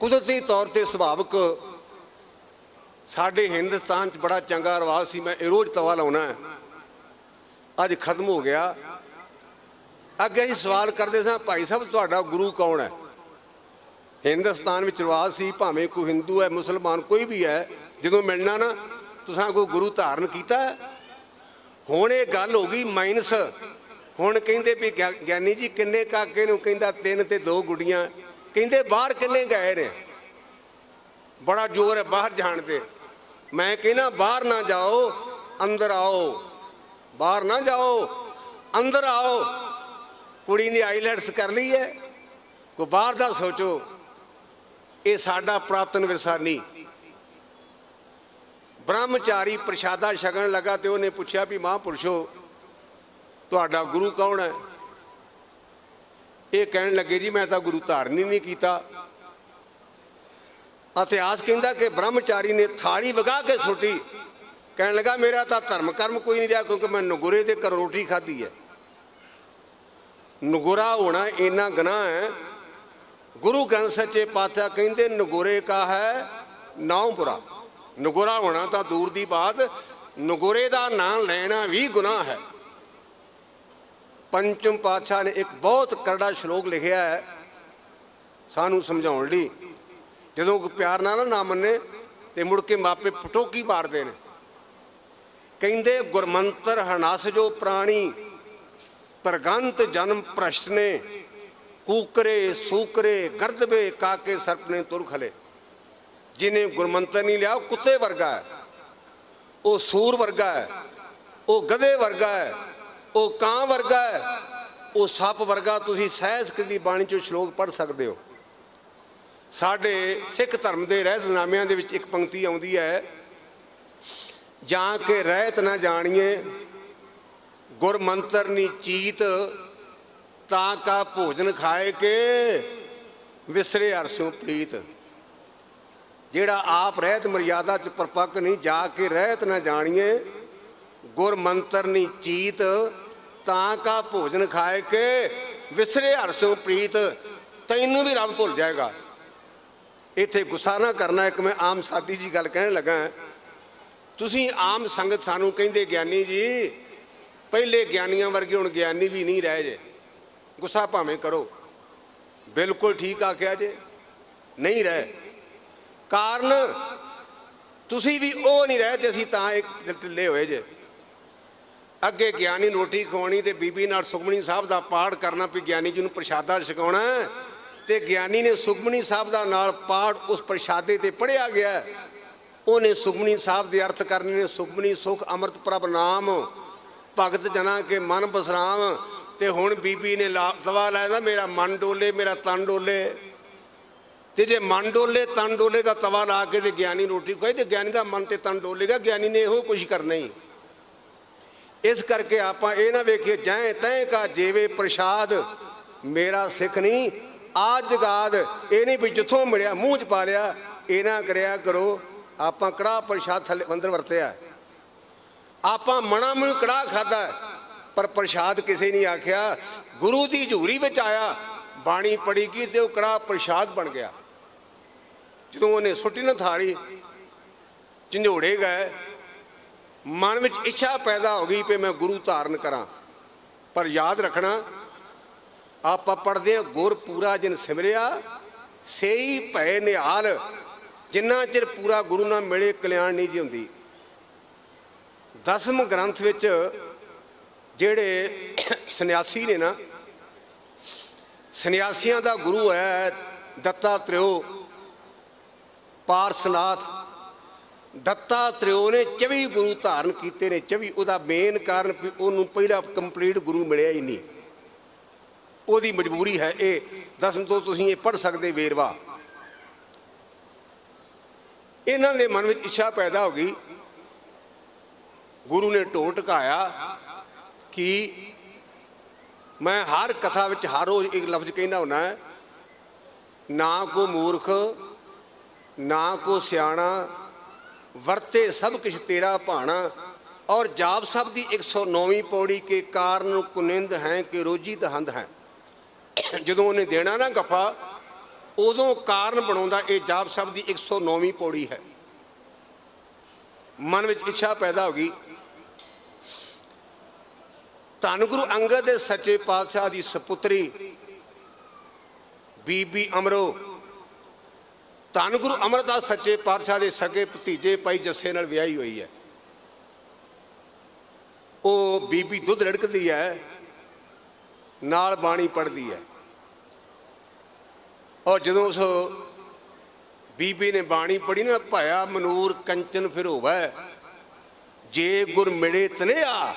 ਕੁਦਰਤੀ ਤੌਰ ਤੇ ਸੁਭਾਵਕ ਸਾਡੇ ਹਿੰਦੁਸਤਾਨ 'ਚ ਬੜਾ ਚੰਗਾ ਰਿਵਾਜ ਸੀ, ਮੈਂ ਇਹ ਰੋਜ਼ ਤਵਾ ਲਾਉਣਾ ਅੱਜ ਖਤਮ ਹੋ ਗਿਆ। ਅੱਗੇ ਅਸੀਂ ਸਵਾਲ ਕਰਦੇ ਸਾਂ, ਭਾਈ ਸਾਹਿਬ, ਤੁਹਾਡਾ ਗੁਰੂ ਕੌਣ ਹੈ? ਹਿੰਦੁਸਤਾਨ ਵਿੱਚ ਰਿਵਾਜ ਸੀ, ਭਾਵੇਂ ਕੋਈ ਹਿੰਦੂ ਹੈ, ਮੁਸਲਮਾਨ, ਕੋਈ ਵੀ ਹੈ, ਜਦੋਂ ਮਿਲਣਾ ਨਾ, ਤੁਸੀਂ ਕੋਈ ਗੁਰੂ ਧਾਰਨ ਕੀਤਾ ਹੁਣ ਇਹ ਗੱਲ ਹੋ ਗਈ ਮਾਈਨਸ। ਹੁਣ ਕਹਿੰਦੇ ਵੀ ਗਿਆ- ਗਿਆਨੀ ਜੀ, ਕਿੰਨੇ ਕਾਕੇ ਨੂੰ ਕਹਿੰਦਾ ਤਿੰਨ ਤੇ ਦੋ ਗੁੱਡੀਆਂ। ਕਹਿੰਦੇ ਬਾਹਰ ਕਿੰਨੇ ਗਏ ਨੇ? ਬੜਾ ਜ਼ੋਰ ਹੈ ਬਾਹਰ ਜਾਣ ਤੇ। ਮੈਂ ਕਹਿੰਦਾ ਬਾਹਰ ਨਾ ਜਾਓ, ਅੰਦਰ ਆਓ। ਬਾਹਰ ਨਾ ਜਾਓ, ਅੰਦਰ ਆਓ। ਕੁੜੀ ਨੇ ਆਈਲੈਟਸ ਕਰ ਲਈ ਹੈ। ਕੋ ਬਾਹਰ ਦਾ ਸੋਚੋ। ਇਹ ਸਾਡਾ ਪ੍ਰਾਤਨ ਵਿਰਸਾ ਨਹੀਂ ਬ੍ਰਹਮਚਾਰੀ ਪ੍ਰਸ਼ਾਦਾ ਛਕਣ ਲੱਗਾ ਤੇ ਉਹਨੇ ਪੁੱਛਿਆ ਵੀ ਮਹਾਂਪੁਰਸ਼ੋ, ਤੁਹਾਡਾ ਗੁਰੂ ਕੌਣ ਹੈ? ਇਹ ਕਹਿਣ ਲੱਗੇ ਜੀ, ਮੈਂ ਤਾਂ ਗੁਰੂ ਧਾਰਨ ਹੀ ਨਹੀਂ ਕੀਤਾ। ਇਤਿਹਾਸ ਕਹਿੰਦਾ ਕਿ ਬ੍ਰਹਮਚਾਰੀ ਨੇ ਥਾਲੀ ਵਗਾ ਕੇ ਸੁੱਟੀ। ਕਹਿਣ ਲੱਗਾ, ਮੇਰਾ ਤਾਂ ਧਰਮ ਕਰਮ ਕੋਈ ਨਹੀਂ ਰਿਹਾ ਕਿਉਂਕਿ ਮੈਂ ਨਗੁਰੇ ਦੇ ਘਰ ਰੋਟੀ ਖਾਧੀ ਹੈ। ਨਗੁਰਾ ਹੋਣਾ ਇੰਨਾ ਗੁਨਾਹ ਹੈ। ਗੁਰੂ ਗ੍ਰੰਥ ਸੱਚੇ ਪਾਤਸ਼ਾਹ ਕਹਿੰਦੇ, ਨਗੁਰੇ ਕਾ ਹੈ ਨਾਉਪੁਰਾ ਨਗੁਰਾ ਹੋਣਾ ਤਾਂ ਦੂਰ ਦੀ ਬਾਤ। ਨਗੁਰੇ ਦਾ ਨਾਮ ਲੈਣਾ ਵੀ ਗੁਨਾਹ ਹੈ। ਪੰਚਮ ਪਾਤਸ਼ਾਹ ਨੇ ਇੱਕ ਬਹੁਤ ਕਰੜਾ ਸ਼ਲੋਕ ਲਿਖਿਆ ਹੈ। ਸਾਨੂੰ ਸਮਝਾਉਣ ਲਈ। ਜਦੋਂ ਕੋਈ ਪਿਆਰ ਨਾਲ ਨਾ ਮੰਨੇ, ਤੇ ਮੁੜ ਕੇ ਮਾਪੇ ਪਟੋਕੀ ਮਾਰਦੇ ਨੇ। ਕਹਿੰਦੇ, ਗੁਰਮੰਤਰ ਹਨਸ ਜੋ ਪ੍ਰਾਣੀ ਪ੍ਰਗੰਤ ਜਨਮ ਭ੍ਰਸ਼ਟ ਨੇ ਕੂਕਰੇ ਸੂਕਰੇ ਗਰਦਬੇ ਕਾਕੇ ਸਰਪ ਨੇ ਤੁਰ ਖਲੇ। ਜਿਹਨੇ ਗੁਰਮੰਤਰ ਨਹੀਂ ਲਿਆ, ਉਹ ਕੁੱਤੇ ਵਰਗਾ ਹੈ। ਉਹ ਸੂਰ ਵਰਗਾ ਹੈ, ਉਹ ਗਧੇ ਵਰਗਾ ਹੈ। ਉਹ ਕਾਂ ਵਰਗਾ ਹੈ, ਉਹ ਸੱਪ ਵਰਗਾ, ਤੁਸੀਂ ਸਹਿਜ ਦੀ ਬਾਣੀ ਚੋਂ ਸ਼ਲੋਕ ਪੜ੍ਹ ਸਕਦੇ ਹੋ। ਸਾਡੇ ਸਿੱਖ ਧਰਮ ਦੇ ਰਹਿਤਨਾਮਿਆਂ ਦੇ ਵਿੱਚ ਇੱਕ ਪੰਕਤੀ ਆਉਂਦੀ ਹੈ, ਜਾਂ ਕਿ ਰਹਿਤ ਨਾ ਜਾਣੀਏ ਗੁਰ ਮੰਤਰ ਨੀ ਚੀਤ, ਤਾਂ ਕਾ ਭੋਜਨ ਖਾਏ ਕੇ, ਵਿਸਰੇ ਅਰਸੋਂ ਪ੍ਰੀਤ। ਜਿਹੜਾ ਆਪ ਰਹਿਤ ਮਰਿਆਦਾ ਚ ਪਰਪੱਕ ਨਹੀਂ, ਜਾ ਕੇ ਰਹਿਤ ਨਾ ਜਾਣੀਏ ਗੁਰ ਮੰਤਰ ਨੀ ਚੀਤ, ਤਾਂ ਕਾ ਭੋਜਨ ਖਾਏ ਕੇ ਵਿਸਰੇ ਅਰਸੋਂ ਪ੍ਰੀਤ, ਤੈਨੂੰ ਵੀ ਰੱਬ ਭੁੱਲ ਜਾਏਗਾ। ਇੱਥੇ ਗੁੱਸਾ ਨਾ ਕਰਨਾ, ਇੱਕ ਮੈਂ ਆਮ ਸਾਦੀ ਜੀ ਗੱਲ ਕਹਿਣ ਲੱਗਾ ਤੁਸੀਂ ਆਮ ਸੰਗਤ ਸਾਨੂੰ ਕਹਿੰਦੇ, ਗਿਆਨੀ ਜੀ, ਪਹਿਲੇ ਗਿਆਨੀਆਂ ਵਰਗੇ ਹੁਣ ਗਿਆਨੀ ਵੀ ਨਹੀਂ ਰਹਿ ਜੇ। ਗੁੱਸਾ ਭਾਵੇਂ ਕਰੋ। ਬਿਲਕੁਲ ਠੀਕ ਆਖਿਆ ਜੇ। ਨਹੀਂ ਰਹਿ। ਕਾਰਨ, ਤੁਸੀਂ ਵੀ ਉਹ ਨਹੀਂ ਰਹੇ ਤੇ ਅਸੀਂ ਤਾਂ ਇੱਕ ਢਿੱਲੇ ਹੋਏ ਜੇ। ਅੱਗੇ ਗਿਆਨੀ ਰੋਟੀ ਖਵਾਉਣੀ ਤੇ ਬੀਬੀ ਨਾਲ ਸੁਖਮਣੀ ਸਾਹਿਬ ਦਾ ਪਾਠ ਕਰਨਾ ਵੀ ਗਿਆਨੀ ਜੀ ਨੂੰ ਪ੍ਰਸ਼ਾਦਾ ਛਕਾਉਣਾ ਹੈ। ਤੇ ਗਿਆਨੀ ਨੇ ਸੁਖਮਣੀ ਸਾਹਿਬ ਦਾ ਨਾਲ ਪਾਠ ਉਸ ਪ੍ਰਸ਼ਾਦੇ ਤੇ ਪੜਿਆ ਗਿਆ ਉਹਨੇ ਸੁਖਮਣੀ ਸਾਹਿਬ ਦੇ ਅਰਥ ਕਰਨੇ ਨੇ ਸੁਖਮਣੀ ਸੁਖ ਅੰਮ੍ਰਿਤ ਪ੍ਰਭ ਨਾਮ, ਭਗਤ ਜਨਾ ਕੇ ਮਨ ਬਸਰਾਮ। ਤੇ ਹੁਣ ਬੀਬੀ ਨੇ ਲਾ- ਸਵਾਲ ਆਇਆ ਮੇਰਾ ਮਨ ਡੋਲੇ, ਮੇਰਾ ਤਨ ਡੋਲੇ। ਤੇ ਜੇ ਮਨ ਡੋਲੇ, ਤਨ ਡੋਲੇ ਦਾ ਤਵਾ ਲਾ ਕੇ ਤੇ ਗਿਆਨੀ ਰੋਟੀ ਖਾਏ ਤੇ ਗਿਆਨੀ ਦਾ ਮਨ ਤੇ ਤਨ ਡੋਲੇਗਾ, ਗਿਆਨੀ ਨੇ ਇਹੋ ਕੁਝ ਕਰਨਾ ਹੀ। ਇਸ ਕਰਕੇ ਆਪਾਂ ਇਹ ਨਾ ਵੇਖੀਏ, ਜੈ ਤੈ ਕਾ ਜੀਵੇ ਪ੍ਰਸ਼ਾਦ, ਮੇਰਾ ਸਿੱਖ ਨਹੀਂ। ਆਜ ਜਗਾਦ ਇਹ ਨਹੀਂ ਵੀ ਜਿੱਥੋਂ ਮਿਲਿਆ, ਮੂੰਹ ਚ ਪਾ ਲਿਆ, ਇਹ ਨਾ ਕਰਿਆ ਕਰੋ। ਆਪਾਂ ਕੜਾ ਪ੍ਰਸ਼ਾਦ ਥੱਲੇ ਅੰਦਰ ਵਰਤਿਆ। ਆਪਾਂ ਮਣਾ ਮੂੰਹ ਕੜਾ ਖਾਦਾ ਪਰ ਪ੍ਰਸ਼ਾਦ ਕਿਸੇ ਨਹੀਂ ਆਖਿਆ। ਗੁਰੂ ਦੀ ਝੂਰੀ ਵਿੱਚ ਆਇਆ, ਬਾਣੀ ਪੜੀ ਗਈ ਤੇ ਉਹ ਕੜਾ ਪ੍ਰਸ਼ਾਦ ਬਣ ਗਿਆ। ਜਦੋਂ ਉਹਨੇ ਸੁੱਟੀ ਨਾ ਥਾਲੀ, ਝੰਡੋੜੇ ਗਏ ਮਨ ਵਿੱਚ ਇੱਛਾ ਪੈਦਾ ਹੋ ਗਈ ਕਿ ਮੈਂ ਗੁਰੂ ਧਾਰਨ ਕਰਾਂ। ਪਰ ਯਾਦ ਰੱਖਣਾ, ਆਪਾਂ ਪੜਦੇ ਹਾਂ, ਗੁਰ ਪੂਰਾ ਜਿਨ ਸਿਮਰਿਆ, ਸੇਈ ਭੈ ਨਿਹਾਲ। ਜਿੰਨਾ ਚਿਰ ਪੂਰਾ ਗੁਰੂ ਨਾਲ ਮਿਲੇ, ਕਲਿਆਣ ਨਹੀਂ ਜੀ ਹੁੰਦੀ। ਦਸਮ ਗ੍ਰੰਥ ਵਿੱਚ ਜਿਹੜੇ ਸੰਨਿਆਸੀ ਨੇ ਨਾ, ਸੰਨਿਆਸੀਆਂ ਦਾ ਗੁਰੂ ਹੈ, ਦੱਤਾ ਦੱਤਾਤ੍ਰੇਉ ਪਾਰਸਨਾਥ। ਦੱਤਾ ਤ੍ਰਿਓ ਨੇ 24 ਗੁਰੂ ਧਾਰਨ ਕੀਤੇ ਨੇ 24 ਉਹਦਾ ਮੇਨ ਕਾਰਨ ਵੀ ਉਹਨੂੰ ਪਹਿਲਾ ਕੰਪਲੀਟ ਗੁਰੂ ਮਿਲਿਆ ਹੀ ਨਹੀਂ। ਉਹਦੀ ਮਜਬੂਰੀ ਹੈ ਇਹ। ਦਸਮ ਤੋਂ ਤੁਸੀਂ ਇਹ ਪੜ੍ਹ ਸਕਦੇ ਵੇਰਵਾ। ਇਹਨਾਂ ਦੇ ਮਨ ਵਿੱਚ ਇੱਛਾ ਪੈਦਾ ਹੋ ਗਈ। ਗੁਰੂ ਨੇ ਢੋ ਟਕਾਇਆ ਕਿ ਮੈਂ ਹਰ ਕਥਾ ਵਿੱਚ ਹਰ ਰੋਜ਼ ਇੱਕ ਲਫ਼ਜ਼ ਕਹਿੰਦਾ ਹੁੰਨਾ ਨਾ ਕੋ ਮੂਰਖ, ਨਾ ਕੋ ਸਿਆਣਾ ਵਰਤੇ ਸਭ ਕੁਛ ਤੇਰਾ ਭਾਣਾ। ਔਰ ਜਾਪ ਸਭ ਦੀ 109ਵੀਂ ਪੌੜੀ ਕੇ ਕਾਰਨ ਕੁਨਿੰਦ ਹੈ ਕਿ ਰੋਜੀ ਦਹੰਦ ਹੈ। ਜਦੋਂ ਉਹਨੇ ਦੇਣਾ ਨਾ ਗਫਾ, ਉਦੋਂ ਕਾਰਨ ਬਣਾਉਂਦਾ ਇਹ ਜਾਪ ਸਭ ਦੀ 109ਵੀਂ ਪੌੜੀ ਹੈ। ਮਨ ਵਿੱਚ ਇੱਛਾ ਪੈਦਾ ਹੋ ਗਈ। ਧੰਨ ਗੁਰੂ ਅੰਗਦ ਦੇ ਸੱਚੇ ਪਾਤਸ਼ਾਹ ਦੀ ਸੁਪੁੱਤਰੀ ਬੀਬੀ ਅਮਰੋ ਧੰਨ ਗੁਰੂ ਅਮਰਦਾਸ ਸੱਚੇ ਪਾਤਸ਼ਾਹ ਦੇ ਸਕੇ ਭਤੀਜੇ ਭਾਈ ਜੱਸੇ ਨਾਲ ਵਿਆਹੀ ਹੋਈ ਹੈ। ਉਹ ਬੀਬੀ ਦੁੱਧ ਰੜਕਦੀ ਹੈ, ਨਾਲ ਬਾਣੀ ਪੜਦੀ ਹੈ। ਔਰ ਜਦੋਂ ਉਸ ਬੀਬੀ ਨੇ ਬਾਣੀ ਪੜੀ ਨਾ, ਭਾਇਆ ਮਨੂਰ ਕੰਚਨ ਫਿਰ ਹੋਵੇ, ਜੇ ਗੁਰ ਮਿਲੇ ਤਨਿਆ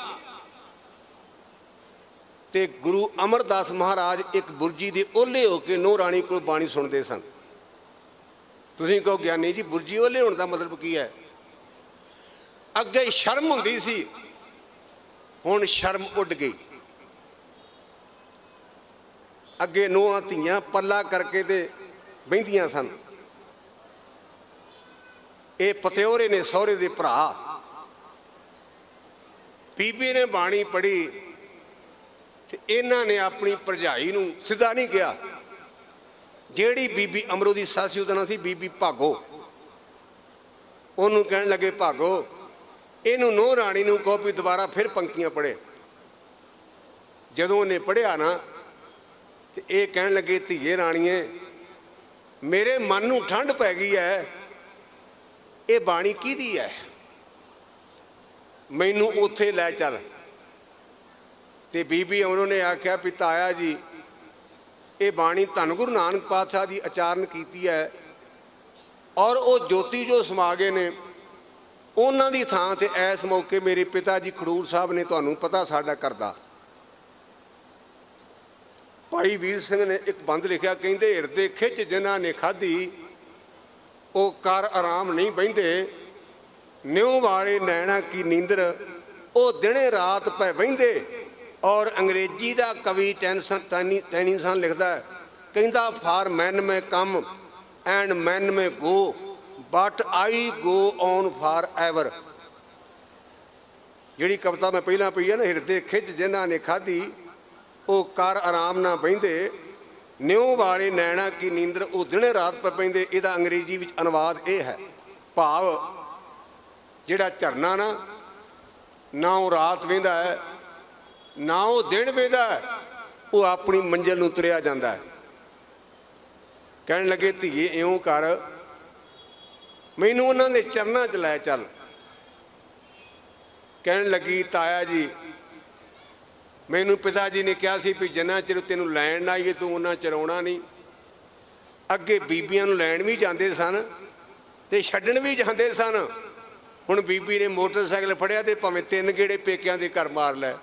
ਤੇ ਗੁਰੂ ਅਮਰਦਾਸ ਮਹਾਰਾਜ ਇੱਕ ਬੁਰਜੀ ਦੇ ਓਲੇ ਹੋ ਕੇ ਨੋ ਰਾਣੀ ਕੋਲ ਬਾਣੀ ਸੁਣਦੇ ਸਨ। ਤੁਸੀਂ ਕਹੋ ਗਿਆਨੀ ਜੀ, ਬੁਰਜੀ ਓਲੇ ਹੋਣ ਦਾ ਮਤਲਬ ਕੀ ਹੈ? ਅੱਗੇ ਸ਼ਰਮ ਹੁੰਦੀ ਸੀ, ਹੁਣ ਸ਼ਰਮ ਉੱਡ ਗਈ। ਅੱਗੇ ਨੂੰਹਾਂ ਧੀਆਂ ਪੱਲਾ ਕਰਕੇ ਤੇ ਬਹਿੰਦੀਆਂ ਸਨ। ਇਹ ਪਤਿਓਰੇ ਨੇ ਸਹੁਰੇ ਦੇ ਭਰਾ। ਬੀਬੀ ਨੇ ਬਾਣੀ ਪੜ੍ਹੀ ਤੇ ਇਹਨਾਂ ਨੇ ਆਪਣੀ ਭਰਜਾਈ ਨੂੰ ਸਿੱਧਾ ਨਹੀਂ ਕਿਹਾ। ਜਿਹੜੀ ਬੀਬੀ ਅਮਰੋ ਦੀ ਸੱਸ ਸੀ, ਉਹਦਾ ਨਾਂ ਸੀ ਬੀਬੀ ਭਾਗੋ। ਉਹਨੂੰ ਕਹਿਣ ਲੱਗੇ, ਭਾਗੋ, ਇਹਨੂੰ ਨੋ ਰਾਣੀ ਨੂੰ ਕਹੋ ਵੀ ਦੁਬਾਰਾ ਫਿਰ ਪੰਕਤੀਆਂ ਪੜ੍ਹੇ। ਜਦੋਂ ਉਹਨੇ ਪੜ੍ਹਿਆ ਨਾ, ਤੇ ਇਹ ਕਹਿਣ ਲੱਗੇ, ਧੀਏ ਰਾਣੀਏ, ਮੇਰੇ ਮਨ ਨੂੰ ਠੰਡ ਪੈ ਗਈ ਹੈ ਇਹ ਬਾਣੀ ਕਿਹਦੀ ਹੈ ਮੈਨੂੰ ਉੱਥੇ ਲੈ ਚੱਲ। ਤੇ ਬੀਬੀ ਅਮਰੋ ਨੇ ਆਖਿਆ ਵੀ, ਤਾਇਆ ਜੀ ਇਹ ਬਾਣੀ ਧੰਨ ਗੁਰੂ ਨਾਨਕ ਪਾਤਸ਼ਾਹ ਦੀ ਆਚਾਰਨ ਕੀਤੀ ਹੈ ਔਰ ਉਹ ਜੋਤੀ ਜੋ ਸਮਾ ਗਏ ਨੇ, ਉਹਨਾਂ ਦੀ ਥਾਂ ਤੇ ਇਸ ਮੌਕੇ ਮੇਰੇ ਪਿਤਾ ਜੀ ਖਡੂਰ ਸਾਹਿਬ ਨੇ ਤੁਹਾਨੂੰ ਪਤਾ ਸਾਡਾ ਕਰਦਾ। ਭਾਈ ਵੀਰ ਸਿੰਘ ਨੇ ਇੱਕ ਬੰਦ ਲਿਖਿਆ, ਕਹਿੰਦੇ ਹਿਰਦੇ ਖਿੱਚ ਜਿਨ੍ਹਾਂ ਨੇ ਖਾਧੀ, ਉਹ ਕਰ ਆਰਾਮ ਨਹੀਂ ਬਹਿੰਦੇ। ਨਿਉ ਵਾਲੇ ਨੈਣਾ ਕੀ ਨੀਂਦਰ, ਉਹ ਦਿਨੇ ਰਾਤ ਪੈ ਬਹਿੰਦੇ। ਔਰ ਅੰਗਰੇਜ਼ੀ ਦਾ ਕਵੀ ਟੈਨਸਨ ਟੈਨੀ ਟੈਨੀਸਨ ਲਿਖਦਾ ਹੈ, ਕਹਿੰਦਾ ਫਾਰ ਮੈਨ ਮੈਂ come and men may go but I go on for ever. ਜਿਹੜੀ ਕਵਿਤਾ ਮੈਂ ਪਹਿਲਾਂ ਪਈ ਹੈ ਨਾ ਹਿਰਦੇ ਖਿੱਚ ਜਿਨ੍ਹਾਂ ਨੇ ਖਾਧੀ ਉਹ ਕਰ ਆਰਾਮ ਨਾਲ ਬਹਿੰਦੇ ਨਿਉ ਵਾਲੇ ਨੈਣਾ ਕੀ ਨੀਂਦਰ ਉਹ ਦਿਨੇ ਰਾਤ ਪੈ ਪੈਂਦੇ ਇਹਦਾ ਅੰਗਰੇਜ਼ੀ ਵਿੱਚ ਅਨੁਵਾਦ ਇਹ ਹੈ ਭਾਵ ਜਿਹੜਾ ਝਰਨਾ ਨਾ ਨਾ ਉਹ ਰਾਤ ਵੇਂਦਾ ਹੈ ਨਾ ਉਹ ਦਿਨ ਵੇਂਦਾ ਉਹ ਆਪਣੀ ਮੰਜ਼ਿਲ ਨੂੰ ਤੁਰਿਆ ਜਾਂਦਾ ਕਹਿਣ ਲੱਗੇ, ਧੀਏ, ਇਉਂ ਕਰ। ਮੈਨੂੰ ਉਹਨਾਂ ਦੇ ਚਰਨਾਂ 'ਚ ਲੈ ਚੱਲ। ਕਹਿਣ ਲੱਗੀ, ਤਾਇਆ ਜੀ, ਮੈਨੂੰ ਪਿਤਾ ਜੀ ਨੇ ਕਿਹਾ ਸੀ ਵੀ ਜਿੰਨਾ ਚਿਰ ਤੈਨੂੰ ਲੈਣ ਨਾ ਆਈਏ, ਤੂੰ ਉਹਨਾਂ ਚਰਾਉਣਾ ਨਹੀਂ। ਅੱਗੇ ਬੀਬੀਆਂ ਨੂੰ ਲੈਣ ਵੀ ਜਾਂਦੇ ਸਨ ਤੇ ਛੱਡਣ ਵੀ ਜਾਂਦੇ ਸਨ। ਹੁਣ ਬੀਬੀ ਨੇ ਮੋਟਰਸਾਈਕਲ ਫੜਿਆ ਤੇ ਭਾਵੇਂ ਤਿੰਨ ਗੇੜੇ ਪੇਕਿਆਂ ਦੇ ਘਰ ਮਾਰ ਲੈ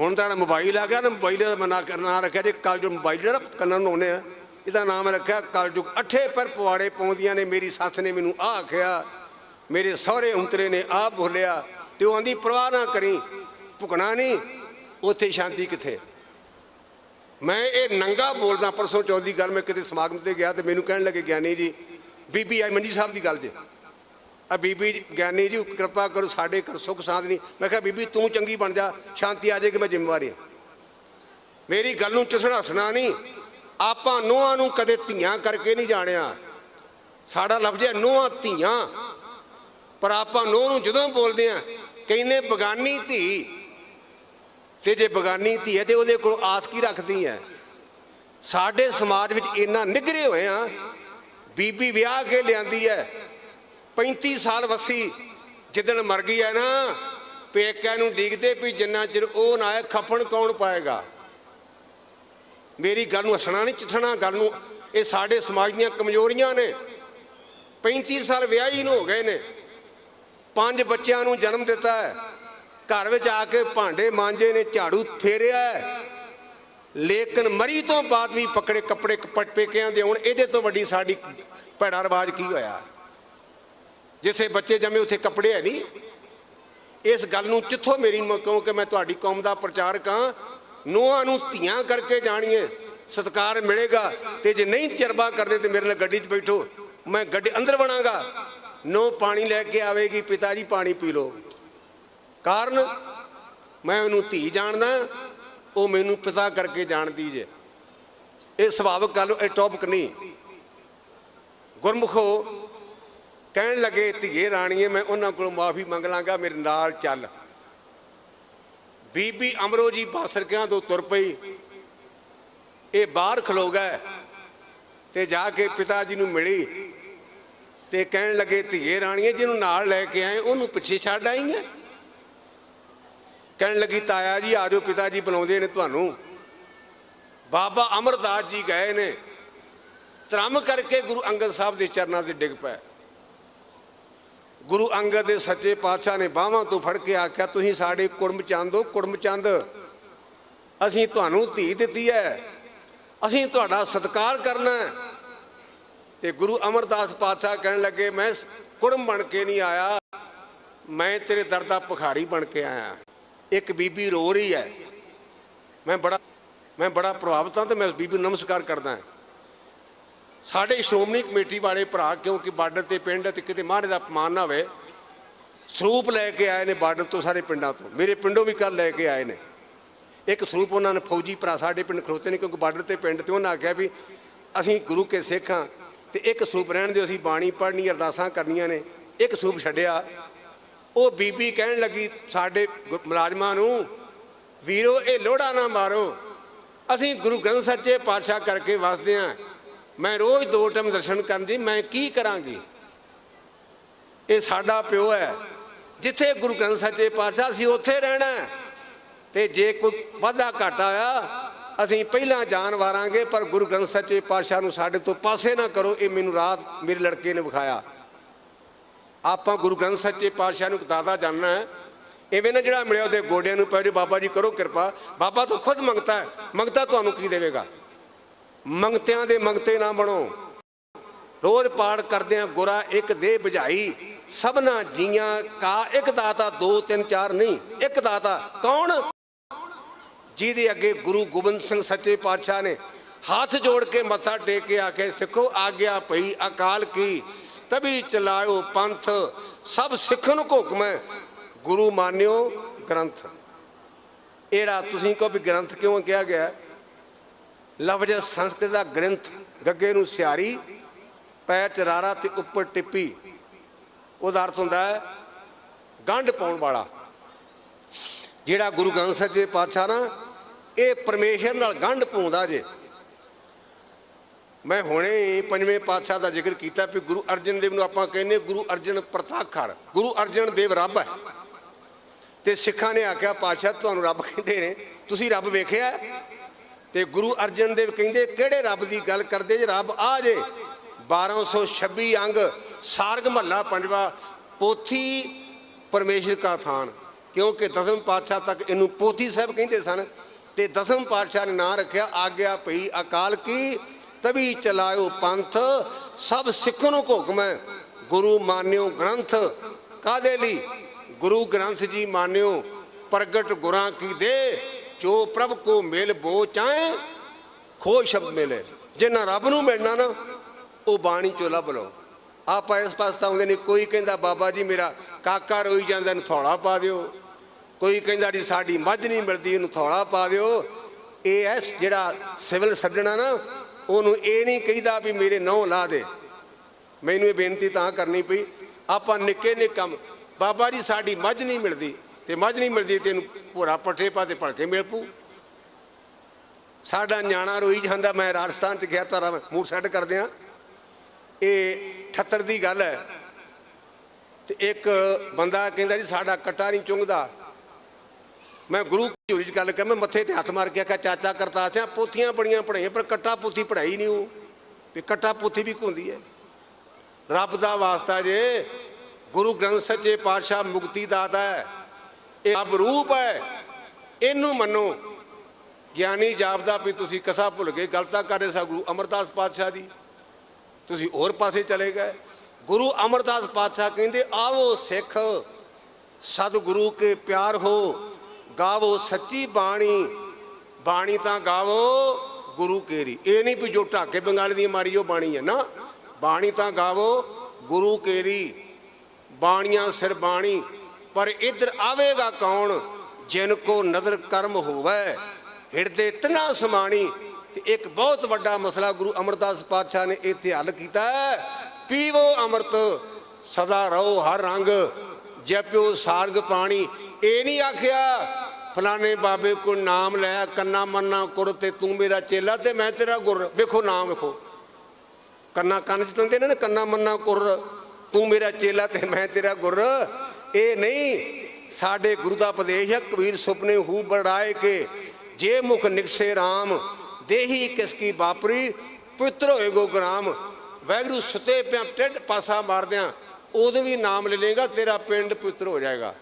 ਹੁਣ ਤਾਂ ਮੋਬਾਈਲ ਆ ਗਿਆ ਨਾ ਮੋਬਾਈਲ ਦਾ ਮਨਾ ਕਰਨਾ ਰੱਖਿਆ ਜੇ ਕੱਲ ਜੋ ਮੋਬਾਈਲ ਜਿਹੜਾ, ਕੰਨਾਂ ਨੂੰ ਆਉਂਦੇ ਆ। ਇਹਦਾ ਨਾਮ ਰੱਖਿਆ ਕਲਯੁਗ। ਅੱਠੇ ਪਰ ਪਵਾੜੇ ਪਾਉਂਦੀਆਂ ਨੇ, ਮੇਰੀ ਸੱਸ ਨੇ ਮੈਨੂੰ ਆਹ ਆਖਿਆ। ਮੇਰੇ ਸਹੁਰੇ ਉਂਤਰੇ ਨੇ ਆਹ ਬੋਲਿਆ। ਤੇ ਉਹ ਆਂਦੀ, ਪਰਵਾਹ ਨਾ ਕਰੀ ਭੁਕਣਾ ਨਹੀਂ ਉੱਥੇ ਸ਼ਾਂਤੀ ਕਿੱਥੇ? ਮੈਂ ਇਹ ਨੰਗਾ ਬੋਲਦਾ, ਪਰਸੋਂ ਚੌਥ ਗੱਲ ਮੈਂ ਕਿਤੇ ਸਮਾਗਮ ਤੇ ਗਿਆ ਤੇ ਮੈਨੂੰ ਕਹਿਣ ਲੱਗੇ, ਗਿਆਨੀ ਜੀ, ਬੀਬੀ ਆਈ ਮੰਜੀ ਸਾਹਿਬ ਦੀ ਗੱਲ ਜੇ। ਆ ਬੀਬੀ ਜੀ, ਗਿਆਨੀ ਜੀ ਕਿਰਪਾ ਕਰੋ ਸਾਡੇ ਘਰ ਸੁੱਖ ਸਾਂਦ ਨਹੀਂ। ਮੈਂ ਕਿਹਾ ਬੀਬੀ ਤੂੰ ਚੰਗੀ ਬਣ ਜਾ ਸ਼ਾਂਤੀ ਆ ਜਾਏਗੀ ਮੈਂ ਜ਼ਿੰਮੇਵਾਰੀ ਹਾਂ। ਮੇਰੀ ਗੱਲ ਨੂੰ ਚਸੜਾ ਹੱਸਣਾ ਨਹੀਂ। ਆਪਾਂ ਨੋਹਾਂ ਨੂੰ ਕਦੇ ਧੀਆਂ ਕਰਕੇ ਨਹੀਂ ਜਾਣਿਆ। ਸਾਡਾ ਲਫ਼ਜ਼ ਹੈ ਨੋਹਾਂ ਧੀਆਂ। ਪਰ ਆਪਾਂ ਨੋਹ ਨੂੰ ਜਦੋਂ ਬੋਲਦੇ ਆ ਕਹਿੰਦੇ ਬਗਾਨੀ ਧੀ। ਤੇ ਜੇ ਬਗਾਨੀ ਧੀ ਹੈ ਤੇ ਉਹਦੇ ਕੋਲ ਆਸ ਕੀ ਰੱਖਦੀ ਹੈ? ਸਾਡੇ ਸਮਾਜ ਵਿੱਚ ਇੰਨਾ ਨਿਗਰੇ ਹੋਏ ਆ ਬੀਬੀ ਵਿਆਹ ਕੇ ਲਿਆਂਦੀ ਹੈ। 35 ਸਾਲ ਵਸੀ, ਜਿੱਦਣ ਮਰ ਗਈ ਹੈ ਨਾ, ਪੇਕਿਆਂ ਨੂੰ ਡੀਗਦੇ ਵੀ ਜਿੰਨਾ ਚਿਰ ਉਹ ਨਾ ਆਏ ਖਫਣ ਕੌਣ ਪਾਏਗਾ? ਮੇਰੀ ਗੱਲ ਨੂੰ ਹੱਸਣਾ ਨਹੀਂ ਚਿੱਠਣਾ, ਗੱਲ ਨੂੰ, ਇਹ ਸਾਡੇ ਸਮਾਜ ਦੀਆਂ ਕਮਜ਼ੋਰੀਆਂ ਨੇ। 35 ਸਾਲ ਵਿਆਹੀ ਨੂੰ ਹੋ ਗਏ ਨੇ। ਪੰਜ ਬੱਚਿਆਂ ਨੂੰ ਜਨਮ ਦਿੱਤਾ ਹੈ। ਘਰ ਵਿੱਚ ਆ ਕੇ ਭਾਂਡੇ ਮਾਂਜੇ ਨੇ, ਝਾੜੂ ਫੇਰਿਆ ਲੇਕਿਨ ਮਰੀ ਤੋਂ ਬਾਅਦ ਵੀ ਪਕੜੇ ਕੱਪੜੇ ਕਪਟ ਪੇਕਿਆਂ ਦੇ ਹੁਣ, ਇਹਦੇ ਤੋਂ ਵੱਡੀ ਸਾਡੀ ਭੈੜਾ ਰਿਵਾਜ ਕੀ ਹੋਇਆ? ਜਿੱਥੇ ਬੱਚੇ ਜੰਮੇ ਉੱਥੇ ਕੱਪੜੇ ਹੈ ਨਹੀਂ। ਇਸ ਗੱਲ ਨੂੰ ਜਿੱਥੋਂ ਮੇਰੀ ਕਿਉਂਕਿ ਮੈਂ ਤੁਹਾਡੀ ਕੌਮ ਦਾ ਪ੍ਰਚਾਰਕ ਹਾਂ ਨੂੰਹਾਂ ਨੂੰ ਧੀਆਂ ਕਰਕੇ ਜਾਣੀਏ, ਸਤਕਾਰ ਮਿਲੇਗਾ ਤੇ ਜੇ ਨਹੀਂ ਤਜਰਬਾ ਕਰਦੇ ਤੇ ਮੇਰੇ ਨਾਲ ਗੱਡੀ 'ਚ ਬੈਠੋ, ਮੈਂ ਗੱਡੀ ਅੰਦਰ ਬਣਾਗਾ। ਨੋ ਪਾਣੀ ਲੈ ਕੇ ਆਵੇਗੀ, ਪਿਤਾ ਜੀ ਪਾਣੀ ਪੀ ਲਓ। ਕਾਰਨ, ਮੈਂ ਉਹਨੂੰ ਧੀ ਜਾਣਦਾ, ਉਹ ਮੈਨੂੰ ਪਿਤਾ ਕਰਕੇ ਜਾਣਦੀ ਜੇ। ਇਹ ਸੁਭਾਵਿਕ ਗੱਲ, ਇਹ ਟੌਪਿਕ ਨਹੀਂ। ਗੁਰਮੁਖੋ ਕਹਿਣ ਲੱਗੇ, ਧੀਏ ਰਾਣੀਏ, ਮੈਂ ਉਹਨਾਂ ਕੋਲੋਂ ਮਾਫੀ ਮੰਗ ਲਾਂਗਾ, ਮੇਰੇ ਨਾਲ ਚੱਲ। ਬੀਬੀ ਅਮਰੋ ਜੀ ਬਾਸਰਕਿਆਂ ਤੋਂ ਤੁਰ ਪਈ। ਇਹ ਬਾਹਰ ਖਲੋ ਗਏ ਤੇ ਜਾ ਕੇ ਪਿਤਾ ਜੀ ਨੂੰ ਮਿਲੀ ਤੇ ਕਹਿਣ ਲੱਗੇ, ਧੀਏ ਰਾਣੀਏ, ਜਿਹਨੂੰ ਨਾਲ ਲੈ ਕੇ ਆਏ, ਉਹਨੂੰ ਪਿੱਛੇ ਛੱਡ ਆਈਆਂ ਕਹਿਣ ਲੱਗੀ, ਤਾਇਆ ਜੀ, ਆ ਜਾਓ ਪਿਤਾ ਜੀ ਬੁਲਾਉਂਦੇ ਨੇ ਤੁਹਾਨੂੰ। ਬਾਬਾ ਅਮਰਦਾਸ ਜੀ ਗਏ ਨੇ। ਧਰਮ ਕਰਕੇ ਗੁਰੂ ਅੰਗਦ ਸਾਹਿਬ ਦੇ ਚਰਨਾਂ ਤੇ ਡਿੱਗ ਪਏ। ਗੁਰੂ ਅੰਗਦ ਦੇ ਸੱਚੇ ਪਾਤਸ਼ਾਹ ਨੇ ਬਾਹਾਂ ਤੋਂ ਫੜ ਕੇ ਆਖਿਆ, ਤੁਸੀਂ ਸਾਡੇ ਕੁੜਮ ਚੰਦ ਹੋ, ਕੁੜਮ ਚੰਦ। ਅਸੀਂ ਤੁਹਾਨੂੰ ਧੀ ਦਿੱਤੀ ਹੈ। ਅਸੀਂ ਤੁਹਾਡਾ ਸਤਿਕਾਰ ਕਰਨਾ ਹੈ। ਤੇ ਗੁਰੂ ਅਮਰਦਾਸ ਪਾਤਸ਼ਾਹ ਕਹਿਣ ਲੱਗੇ, ਮੈਂ ਕੁੜਮ ਬਣ ਕੇ ਨਹੀਂ ਆਇਆ। ਮੈਂ ਤੇਰੇ ਦਰ ਦਾ ਭਿਖਾਰੀ ਬਣ ਕੇ ਆਇਆ। ਇੱਕ ਬੀਬੀ ਰੋ ਰਹੀ ਹੈ। ਮੈਂ ਬੜਾ ਮੈਂ ਬੜਾ ਪ੍ਰਭਾਵਿਤ ਹਾਂ ਤੇ ਮੈਂ ਉਸ ਬੀਬੀ ਨੂੰ ਨਮਸਕਾਰ ਕਰਦਾ ਹਾਂ। ਸਾਡੇ ਸ਼੍ਰੋਮਣੀ ਕਮੇਟੀ ਵਾਲੇ ਭਰਾ, ਕਿਉਂਕਿ ਬਾਰਡਰ ਤੇ ਪਿੰਡ ਹੈ ਤੇ ਕਿਤੇ ਮਹਾਰਾਜ ਦਾ ਅਪਮਾਨ ਨਾ ਹੋਵੇ, ਸਰੂਪ ਲੈ ਕੇ ਆਏ ਨੇ ਬਾਰਡਰ ਤੋਂ ਸਾਰੇ ਪਿੰਡਾਂ ਤੋਂ। ਮੇਰੇ ਪਿੰਡੋਂ ਵੀ ਕੱਲ ਲੈ ਕੇ ਆਏ ਨੇ। ਇੱਕ ਸਰੂਪ ਉਹਨਾਂ ਨੇ, ਫੌਜੀ ਭਰਾ ਸਾਡੇ ਪਿੰਡ ਖਲੋਤੇ ਨੇ, ਕਿਉਂਕਿ ਬਾਰਡਰ ਤੇ ਪਿੰਡ ਤੇ ਉਹਨਾਂ ਆਖਿਆ ਵੀ ਅਸੀਂ ਗੁਰੂ ਕੇ ਸਿੱਖ ਹਾਂ ਤੇ ਇੱਕ ਸਰੂਪ ਰਹਿਣ ਦਿਓ, ਅਸੀਂ ਬਾਣੀ ਪੜ੍ਹਨੀ, ਅਰਦਾਸਾਂ ਕਰਨੀਆਂ ਨੇ। ਇੱਕ ਸਰੂਪ ਛੱਡਿਆ। ਉਹ ਬੀਬੀ ਕਹਿਣ ਲੱਗੀ ਸਾਡੇ ਗੁ- ਮੁਲਾਜ਼ਮਾਂ ਨੂੰ, ਵੀਰੋ, ਇਹ ਲੋੜਾ ਨਾ ਮਾਰੋ। ਅਸੀਂ ਗੁਰੂ ਗ੍ਰੰਥ ਸੱਚੇ ਪਾਤਸ਼ਾਹ ਕਰਕੇ ਵਸਦੇ ਹਾਂ। ਮੈਂ ਰੋਜ਼ ਦੋ ਟਾਈਮ ਦਰਸ਼ਨ ਕਰਨ ਦੀ, ਮੈਂ ਕੀ ਕਰਾਂਗੀ? ਇਹ ਸਾਡਾ ਪਿਓ ਹੈ। ਜਿੱਥੇ ਗੁਰੂ ਗ੍ਰੰਥ ਸੱਚੇ ਪਾਤਸ਼ਾਹ ਸੀ, ਉੱਥੇ ਰਹਿਣਾ ਹੈ। ਤੇ ਜੇ ਕੋਈ ਵਾਧਾ ਘਾਟਾ ਆਇਆ ਅਸੀਂ ਪਹਿਲਾਂ ਜਾਨ ਵਾਰਾਂਗੇ, ਪਰ ਗੁਰੂ ਗ੍ਰੰਥ ਸੱਚੇ ਪਾਤਸ਼ਾਹ ਨੂੰ ਸਾਡੇ ਤੋਂ ਪਾਸੇ ਨਾ ਕਰੋ। ਇਹ ਮੈਨੂੰ ਰਾਤ ਮੇਰੇ ਲੜਕੇ ਨੇ ਵਿਖਾਇਆ। ਆਪਾਂ ਗੁਰੂ ਗ੍ਰੰਥ ਸੱਚੇ ਪਾਤਸ਼ਾਹ ਨੂੰ ਇੱਕ ਦਾਦਾ ਜਾਣਨਾ ਹੈ। ਐਵੇਂ ਨਾ ਜਿਹੜਾ ਮਿਲਿਆ ਉਹਦੇ ਗੋਡਿਆਂ ਨੂੰ ਪੈ ਜਾਓ ਬਾਬਾ ਜੀ ਕਰੋ ਕਿਰਪਾ। ਬਾਬਾ ਤਾਂ ਖੁਦ ਮੰਗਤਾ ਹੈ। ਮੰਗਤਾ ਤੁਹਾਨੂੰ ਕੀ ਦੇਵੇਗਾ? ਮੰਗਤਿਆਂ ਦੇ ਮੰਗਤੇ ਨਾ ਬਣੋ। ਰੋਜ਼ ਪਾੜ ਕਰਦਿਆਂ ਗੁਰਾ ਇੱਕ ਦੇ ਬੁਝਾਈ। ਸਭਨਾ ਜੀਆਂ ਕਾ ਇੱਕ ਦਾਤਾ, ਦੋ, ਤਿੰਨ, ਚਾਰ ਨਹੀਂ, ਇੱਕ ਦਾਤਾ। ਕੌਣ? ਜਿਹਦੇ ਅੱਗੇ ਗੁਰੂ ਗੋਬਿੰਦ ਸਿੰਘ ਸੱਚੇ ਪਾਤਸ਼ਾਹ ਨੇ ਹੱਥ ਜੋੜ ਕੇ ਮੱਥਾ ਟੇਕ ਕੇ ਆਖੇ ਸਿੱਖੋ, ਆਗਿਆ ਪਈ ਅਕਾਲ ਕੀ। ਤਬੀ ਚਲਾਇਓ ਪੰਥ, ਸਭ ਸਿੱਖ ਨੂੰ ਹੁਕਮ ਹੈ ਗੁਰੂ ਮਾਨਿਓ ਗ੍ਰੰਥ। ਇਹੜਾ ਤੁਸੀਂ ਕਹੋ ਵੀ ਗ੍ਰੰਥ ਕਿਉਂ ਕਿਹਾ ਗਿਆ? ਲਫ਼ਜ਼ ਸੰਸਕ੍ਰਿਤ ਦਾ ਗ੍ਰੰਥ ਗੱਗੇ ਨੂੰ ਸਿਆਰੀ, ਪੈਰ ਚਰਾਰਾ ਤੇ ਉੱਪਰ ਟਿੱਪੀ। ਉਹਦਾ ਅਰਥ ਹੁੰਦਾ ਹੈ ਗੰਢ ਪਾਉਣ ਵਾਲਾ। ਜਿਹੜਾ ਗੁਰੂ ਗ੍ਰੰਥ ਸਾਹਿਬ ਜੀ ਪਾਤਸ਼ਾਹ ਨਾ, ਇਹ ਪਰਮੇਸ਼ਰ ਨਾਲ ਗੰਢ ਪਾਉਂਦਾ ਜੇ। ਮੈਂ ਹੁਣੇ ਪੰਜਵੇਂ ਪਾਤਸ਼ਾਹ ਦਾ ਜ਼ਿਕਰ ਕੀਤਾ ਵੀ ਗੁਰੂ ਅਰਜਨ ਦੇਵ ਨੂੰ ਆਪਾਂ ਕਹਿੰਦੇ ਗੁਰੂ ਅਰਜਨ ਪ੍ਰਤਾਖਰ ਗੁਰੂ ਅਰਜਨ ਦੇਵ ਰੱਬ ਹੈ। ਤੇ ਸਿੱਖਾਂ ਨੇ ਆਖਿਆ, ਪਾਤਸ਼ਾਹ, ਤੁਹਾਨੂੰ ਰੱਬ ਕਹਿੰਦੇ ਨੇ। ਤੁਸੀਂ ਰੱਬ ਵੇਖਿਆ? ਤੇ ਗੁਰੂ ਅਰਜਨ ਦੇਵ ਕਹਿੰਦੇ, ਕਿਹੜੇ ਰੱਬ ਦੀ ਗੱਲ ਕਰਦੇ ਜੇ ਰੱਬ ਆ ਜੇ? 1226 ਅੰਗ, ਸਾਰਗ ਮਹੱਲਾ ਪੰਜਵਾ, ਪੋਥੀ ਪਰਮੇਸ਼ਰ ਕਾ ਥਾਨ, ਕਿਉਂਕਿ ਦਸਮ ਪਾਤਸ਼ਾਹ ਤੱਕ ਇਹਨੂੰ ਪੋਥੀ ਸਾਹਿਬ ਕਹਿੰਦੇ ਸਨ ਤੇ ਦਸਮ ਪਾਤਸ਼ਾਹ ਨੇ ਨਾਂ ਰੱਖਿਆ, ਆਗਿਆ ਪਈ ਅਕਾਲ ਕੀ, ਤਵੀ ਚਲਾਇਓ ਪੰਥ, ਸਭ ਸਿੱਖ ਨੂੰ ਹੁਕਮ ਹੈ, ਗੁਰੂ ਮਾਨਿਓ ਗ੍ਰੰਥ। ਕਾਦੇ ਲਈ? ਗੁਰੂ ਗ੍ਰੰਥ ਜੀ ਮਾਨਿਓ, ਪ੍ਰਗਟ ਗੁਰਾਂ ਕੀ ਦੇ ਜੋ ਪ੍ਰਭ ਕੋ ਮਿਲ ਬੋ ਚਾਹੇ ਖੋ ਸ਼ਬਦ ਮਿਲੇ। ਜਿੰਨਾ ਰੱਬ ਨੂੰ ਮਿਲਣਾ ਨਾ, ਉਹ ਬਾਣੀ ਚੋਂ ਲੱਭ ਲਓ। ਆਪਾਂ ਇਸ ਪਾਸੇ ਆਉਂਦੇ ਨੇ, ਕੋਈ ਕਹਿੰਦਾ, ਬਾਬਾ ਜੀ, ਮੇਰਾ ਕਾਕਾ ਰੋਈ ਜਾਂਦਾ, ਇਹਨੂੰ ਥੋੜਾ ਪਾ ਦਿਓ। ਕੋਈ ਕਹਿੰਦਾ, ਜੀ, ਸਾਡੀ ਮੱਝ ਨਹੀਂ ਮਿਲਦੀ, ਇਹਨੂੰ ਥੋੜਾ ਪਾ ਦਿਓ। ਇਹ ਐ ਜਿਹੜਾ ਸਿਵਲ ਛੱਡਣਾ ਨਾ, ਉਹਨੂੰ ਇਹ ਨਹੀਂ ਕਹਿੰਦਾ ਵੀ ਮੇਰੇ ਨਹੁੰ ਲਾ ਦੇ। ਮੈਨੂੰ ਇਹ ਬੇਨਤੀ ਤਾਂ ਕਰਨੀ ਪਈ, ਆਪਾਂ ਨਿੱਕੇ ਨੇ ਕੰਮ, ਬਾਬਾ ਜੀ, ਸਾਡੀ ਮੱਝ ਨਹੀਂ ਮਿਲਦੀ। ਤੇ ਮੱਝ ਨਹੀਂ ਮਿਲਦੀ ਤੇ ਇਹਨੂੰ ਭੋਰਾ ਪੱਠੇ ਪਾ ਤੇ ਭਲਕੇ ਮਿਲ ਪੂ ਸਾਡਾ ਨਿਆਣਾ ਰੋਈ ਜਾਂਦਾ, ਮੈਂ ਰਾਜਸਥਾਨ ਚ ਗਿਆ, ਤਾਰਾ ਮੂੰਹ ਸੈੱਟ ਕਰਦੇ ਆ। ਇਹ 78 ਦੀ ਗੱਲ ਹੈ। ਤੇ ਇੱਕ ਬੰਦਾ ਕਹਿੰਦਾ ਜੀ, ਸਾਡਾ ਕੱਟਾ ਨਹੀਂ ਚੁੰਗਦਾ। ਮੈਂ ਗੁਰੂ ਹਜ਼ੂਰੀ ਚ ਗੱਲ ਕਰ, ਮੈਂ ਮੱਥੇ ਤੇ ਹੱਥ ਮਾਰ ਕੇ ਆਖਿਆ, ਚਾਚਾ ਕਰਤਾ ਸਿਆ, ਪੋਥੀਆਂ ਬੜੀਆਂ ਪੜਾਈਆਂ ਪਰ ਕੱਟਾ ਪੋਥੀ ਪੜਾਈ ਨਹੀਂ ਉਹ। ਵੀ ਕੱਟਾ ਪੋਥੀ ਵੀ ਹੁੰਦੀ ਹੈ। ਰੱਬ ਦਾ ਵਾਸਤਾ ਜੇ, ਗੁਰੂ ਗ੍ਰੰਥ ਸੱਚੇ ਪਾਤਸ਼ਾਹ ਮੁਕਤੀ ਦਾਤਾ ਹੈ। ਇਹ ਰੱਬ ਰੂਪ ਹੈ। ਇਹਨੂੰ ਮੰਨੋ। ਗਿਆਨੀ ਜਾਪਦਾ ਵੀ ਤੁਸੀਂ ਕਸਾ ਭੁੱਲ ਗਏ, ਗਲਤਾ ਕਰ ਰਹੇ ਸਾ ਗੁਰੂ ਅਮਰਦਾਸ ਪਾਤਸ਼ਾਹ ਦੀ। ਤੁਸੀਂ ਹੋਰ ਪਾਸੇ ਚਲੇ ਗਏ। ਗੁਰੂ ਅਮਰਦਾਸ ਪਾਤਸ਼ਾਹ ਕਹਿੰਦੇ, ਆਵੋ ਸਿੱਖ, ਸਤਿਗੁਰੂ ਕੇ ਪਿਆਰ ਹੋ, ਗਾਵੋ ਸੱਚੀ ਬਾਣੀ। ਬਾਣੀ ਤਾਂ ਗਾਵੋ ਗੁਰੂ ਕੇਰੀ। ਇਹ ਨਹੀਂ ਵੀ ਜੋ ਢਾਕੇ ਬੰਗਾਲੀ ਦੀ ਮਾਰੀ ਉਹ ਬਾਣੀ ਹੈ ਨਾ। ਬਾਣੀ ਤਾਂ ਗਾਵੋ ਗੁਰੂ ਕੇਰੀ। ਬਾਣੀਆਂ ਸਿਰ ਬਾਣੀ। ਪਰ ਇਧਰ ਆਵੇਗਾ ਕੌਣ ਜਿਨ ਕੋ ਨਦਰ ਕਰਮ ਹੋਵੇ? ਹਿਰਦੇ ਤਨਾ ਸਮਾਣੀ ਤੇ ਇੱਕ ਬਹੁਤ ਵੱਡਾ ਮਸਲਾ ਗੁਰੂ ਅਮਰਦਾਸ ਪਾਤਸ਼ਾਹ ਨੇ ਇੱਥੇ ਹੱਲ ਕੀਤਾ ਪੀਵੋ ਅੰਮ੍ਰਿਤ, ਸਦਾ ਰਹੋ ਹਰ ਰੰਗ ਜਪਿਓ ਸਾਰਗ ਪਾਣੀ। ਇਹ ਨਹੀਂ ਆਖਿਆ, ਫਲਾਣੇ ਬਾਬੇ ਕੋ ਨਾਮ ਲੈ, ਕੰਨਾ ਮੰਨਾ ਕੁਰ ਤੇ ਤੂੰ ਮੇਰਾ ਚੇਲਾ ਤੇ ਮੈਂ ਤੇਰਾ ਗੁਰ। ਵੇਖੋ ਨਾਮ ਵੇਖੋ। ਕੰਨਾ ਕੰਨ ਚ ਤੰਦੇ ਨੇ ਕੰਨਾ ਮੰਨਾ ਕੁਰ ਤੂੰ ਮੇਰਾ ਚੇਲਾ ਤੇ ਮੈਂ ਤੇਰਾ ਗੁਰ। ਇਹ ਨਹੀਂ, ਸਾਡੇ ਗੁਰੂ ਦਾ ਉਪਦੇਸ਼ ਹੈ ਕਬੀਰ ਸੁਪਨੇ ਹੂ ਬੜਾਏ ਕੇ ਜੇ ਮੁਖ ਨਿਕਸੇ RAM ਦੇਹੀ ਕਿਸ ਕੀ ਬਾਪਰੀ ਪਵਿੱਤਰ ਹੋਏ ਗੋ ਗ੍ਰਾਮ। ਵੈਗਰੂ ਸੁਤੇ ਪਿਆ, ਟਿੱਡ ਪਾਸਾ ਮਾਰਦਿਆਂ ਉਹਦੇ ਵੀ ਨਾਮ ਲੈ ਲੇਗਾ ਤੇਰਾ ਪਿੰਡ ਪਵਿੱਤਰ ਹੋ ਜਾਏਗਾ।